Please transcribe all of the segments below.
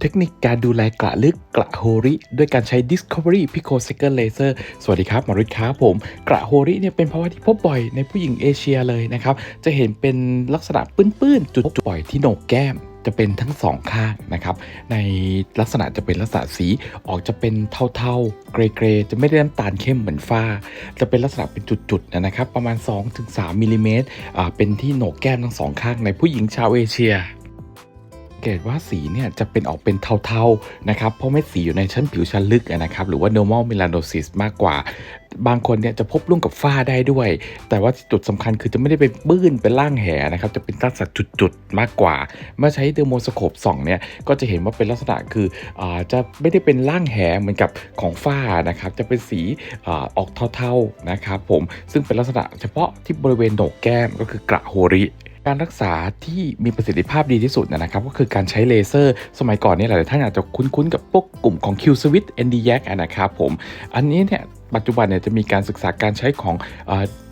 เทคนิคการดูแลกระลึกกระโฮริด้วยการใช้ Discovery Pico Second Laser สวัสดีครับหมอฤทธิ์ครับผม กระโฮริเนี่ยเป็นภาวะที่พบบ่อยในผู้หญิงเอเชียเลยนะครับ จะเห็นเป็นลักษณะปื้นๆ จุดๆบ่อยที่โหนกแก้มจะเป็นทั้งสองข้างนะครับ ในลักษณะจะเป็นลักษณะสีออกจะเป็นเทาๆ เกรย์ๆจะไม่ได้น้ำตาลเข้มเหมือนฝ้า จะเป็นลักษณะเป็นจุดๆนะครับ ประมาณ 2-3มิลลิเมตรอ่าเป็นที่โหนกแก้มทั้งสองข้างในผู้หญิงชาวเอเชีย เกตว่าสีเนี่ยจะเป็นออกเป็นเทาๆนะครับ เพราะเม็ดสีอยู่ในชั้นผิวชั้นลึกนะครับ หรือว่า normal melanosis มากกว่า บางคนเนี่ยจะพบร่วมกับฝ้าได้ด้วย แต่ว่าจุดสำคัญคือจะไม่ได้เป็นปื้นเป็นร่างแหนะครับ จะเป็นลักษณะจุดๆมากกว่า เมื่อใช้เดอร์โมสโคปส่องเนี่ย ก็จะเห็นว่าเป็นลักษณะคืออจะไม่ได้เป็นร่างแหเหมือนกับของฝ้านะครับ จะเป็นสีอออกเทาๆนะครับผม ซึ่งเป็นลักษณะเฉพาะที่บริเวณโหนกแก้มก็คือกระโฮริ การรักษาที่มีประสิทธิภาพดีที่สุดนะครับ ก็คือการใช้เลเซอร์ สมัยก่อนเนี่ยหลายท่านอาจจะคุ้นๆ กับพวกกลุ่มของ Q Switch n d y a c นะครับผม อันนี้เนี่ยปัจจุบันเนี่ยจะมีการศึกษาการใช้ของ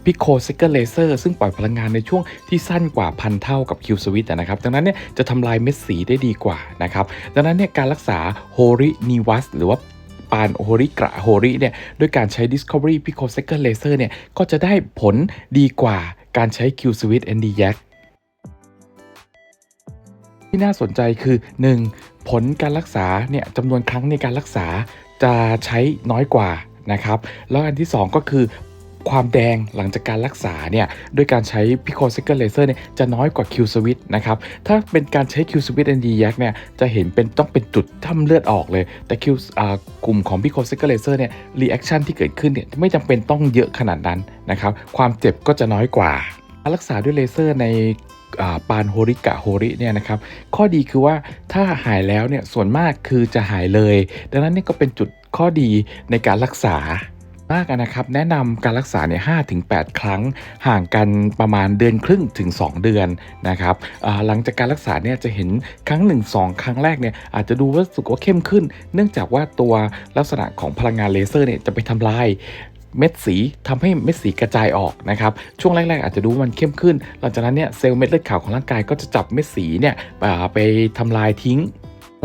พิโคเซกเกอร์เลเซอร์ซึ่งปล่อยพลังงานในช่วงที่สั้นกว่าพันเท่ากับ Q Switch นะครับดังนั้นเนี่ยจะทำลายเม็ดสีได้ดีกว่านะครับดังนั้นเนี่ยการรักษาโฮรินีวัสหรือว่าปานโฮริกระโฮริเนี่ยด้วยการใช้ Discovery Pico Second Laser เนี่ยก็จะได้ผลดีกว่าการใช้ Q Switch n d y a c ที่น่าสนใจคือ 1. ผลการรักษาเนี่ยจำนวนครั้งในการรักษาจะใช้น้อยกว่านะครับแล้วอันที่ 2 ก็คือความแดงหลังจากการรักษาเนี่ยด้วยการใช้ Pico Second Laser เนี่ยจะน้อยกว่า Q Switch นะครับถ้าเป็นการใช้ Q Switch and d y a c เนี่ยจะเห็นเป็นต้องเป็นจุดท่ำเลือดออกเลย แต่ Q อ่ากลุ่มของ Pico Second Laser เนี่ย reaction ที่เกิดขึ้นเนี่ยไม่จำเป็นต้องเยอะขนาดนั้นนะครับความเจ็บก็จะน้อยกว่าการรักษาด้วยเลเซอร์ใน ปานโฮริกะโฮริเนี่ยนะครับข้อดีคือว่าถ้าหายแล้วเนี่ยส่วนมากคือจะหายเลย ดังนั้นนี่ก็เป็นจุดข้อดีในการรักษามากนะครับแนะนำการรักษาเนี่ยห้าถึงแครั้งห่างกันประมาณเดือนครึ่งถึง 2 เดือนนะครับหลังจากการรักษาเนี่ยจะเห็นครั้ง 1 2 ครั้งแรกเนี่ยอาจจะดูว่าสึกว่าเข้มขึ้น เนื่องจากว่าตัวลักษณะของพลังงานเลเซอร์เนี่ยจะไปทำลาย เม็ดสีทำให้เม็ดสีกระจายออกนะครับช่วงแรกๆ อาจจะดูมันเข้มขึ้น หลังจากนั้นเนี่ยเซลล์เม็ดเลือดขาวของร่างกายก็จะจับเม็ดสีเนี่ยไปทำลายทิ้ง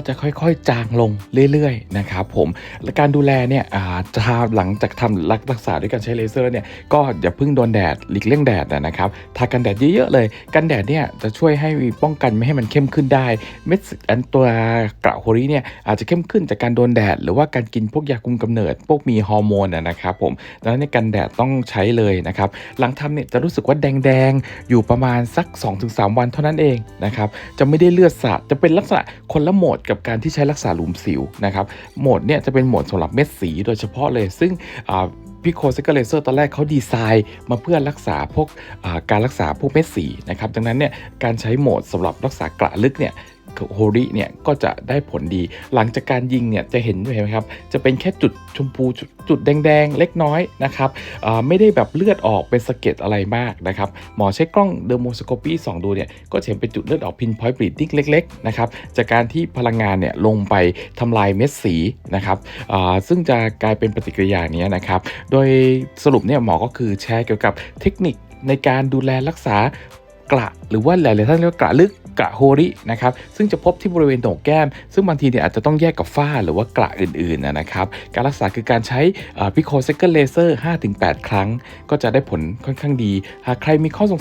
ก็จะค่อยๆ จางลงเรื่อยๆนะครับผมและการดูแลเนี่ยจะหลังจากทำรักษาด้วยการใช้เลเซอร์เนี่ยก็อย่าเพิ่งโดนแดดหลีกเลี่ยงแดดนะครับทากันแดดเยอะๆเลย กันแดดเนี่ยจะช่วยให้ป้องกันไม่ให้มันเข้มขึ้นได้เม็ดอันตัวกระโฮริเนี่ยอาจจะเข้มขึ้นจากการโดนแดด หรือว่าการกินพวกยาคุมกำเนิด พวกมีฮอร์โมนนะครับผมดังนั้นในกันแดดต้องใช้เลยนะครับหลังทำเนี่ยจะรู้สึกว่าแดงๆ อยู่ประมาณสัก 2-3 วันเท่านั้นเองนะครับจะไม่ได้เลือดสาดจะเป็นลักษณะคนละโหมดกับการที่ใช้รักษาหลุมสิวนะครับโหมดเนี่ยจะเป็นโหมดสำหรับเม็ดสีโดยเฉพาะเลยซึ่งพิโคเซกเลเซอร์ตอนแรกเขาดีไซน์มาเพื่อรักษาพวกการรักษาพวกเม็ดสีนะครับดังนั้นเนี่ยการใช้โหมดสำหรับรักษากระลึกเนี่ยโฮริเนี่ยก็จะได้ผลดี หลังจากการยิงเนี่ยจะเห็นเห็นไหมครับ จะเป็นแค่จุดชมพูจุดจุดแดงๆ เล็กน้อยนะครับไม่ได้แบบเลือดออกเป็นสะเก็ดอะไรมากนะครับ หมอใช้กล้องเดอร์โมสโคปีส่องดูเนี่ยก็เห็นเป็นจุดเลือดออกพินพอยต์บลีดดิ้งเล็กๆนะครับจากการที่พลังงานเนี่ยลงไปทำลายเม็ดสีนะครับซึ่งจะกลายเป็นปฏิกิริยานี้นะครับ โดยสรุปเนี่ยหมอก็คือแชร์เกี่ยวกับเทคนิคในการดูแลรักษากระหรือว่าหลายๆท่านเรียกว่ากระลึก กระโฮรินะครับซึ่งจะพบที่บริเวณโหนกแก้ม ซึ่งบางทีเนี่ยอาจจะต้องแยกกับฝ้าหรือว่ากระอื่นๆนะครับการรักษาคือการใช้พิโคเซกเกอร์เลเซอร์5-8 ครั้ง ก็จะได้ผลค่อนข้างดี หากใครมีข้อสง